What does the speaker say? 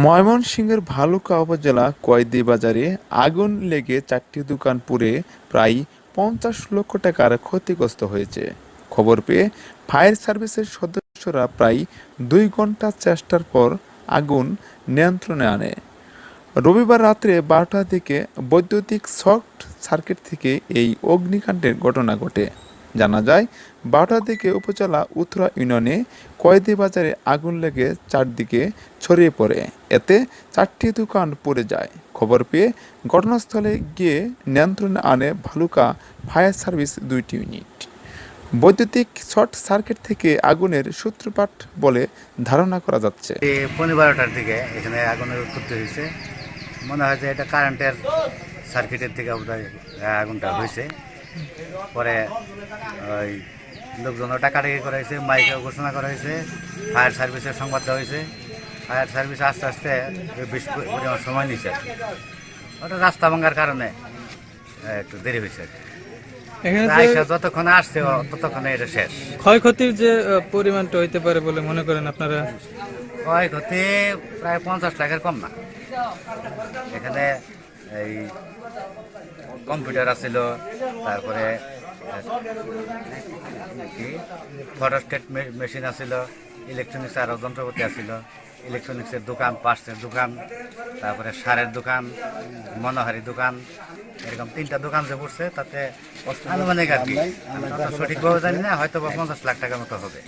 ময়মনসিংহের ভালুকা উপজেলা কয়দি বাজারে আগুন লেগে চারটি দোকান পুড়ে প্রায় পঞ্চাশ লক্ষ টাকার ক্ষতিগ্রস্ত হয়েছে। খবর পেয়ে ফায়ার সার্ভিসের সদস্যরা প্রায় দুই ঘণ্টা চেষ্টার পর আগুন নিয়ন্ত্রণে আনে। রবিবার রাত্রে বারোটার দিকে বৈদ্যুতিক শর্ট সার্কিট থেকে এই অগ্নিকাণ্ডের ঘটনা ঘটে। জানা যায়, বারোটার দিকে উপজেলা উত্তরা ইউনিয়নে কয়েদি বাজারে আগুন লেগে চারদিকে ছড়িয়ে পড়ে। এতে চারটি দোকান পড়ে যায়। খবর পেয়ে ঘটনাস্থলে গিয়ে নিয়ন্ত্রণে আনে ভালুকা ফায়ার সার্ভিস দুইটি ইউনিট। বৈদ্যুতিক শর্ট সার্কিট থেকে আগুনের সূত্রপাত বলে ধারণা করা যাচ্ছে। পনেরো বারোটার দিকে এখানে আগুনের উৎপত্তি হয়েছে। মনে হয় যে এটা কারেন্টের সার্কিটের থেকে আগুনটা হয়েছে। পরে ওই লোকজন টাকাটাকি করা হয়েছে মাইকে ঘোষণা করা হয়েছে ফায়ার সার্ভিসের সংবাদ দেওয়া হয়েছে। ফায়ার সার্ভিস আস্তে আস্তে বেশ পরিমাণ সময় নিচ্ছে ওটা রাস্তা ভাঙার কারণে একটু দেরি হয়েছে যতক্ষণে আসছে ততক্ষণে এটা শেষ। ক্ষয়ক্ষতির যে পরিমাণটা হইতে পারে বলে মনে করেন আপনারা? ক্ষয়ক্ষতি প্রায় পঞ্চাশ লাখের কম না। এখানে এই কম্পিউটার আছিল, তারপরে, কি? ফটোস্টেট মেশিন আছিল, ইলেকট্রনিক্স আরও যন্ত্রপাতি আছিল, ইলেকট্রনিক্সের দোকান পার্টসের দোকান, তারপরে সারের দোকান, মনোহারি দোকান, এরকম তিনটা দোকান যে পড়ছে, তাতে আনুমানিক আর কি। সঠিকভাবে জানি না হয়তো পঞ্চাশ লাখ টাকার মতো হবে।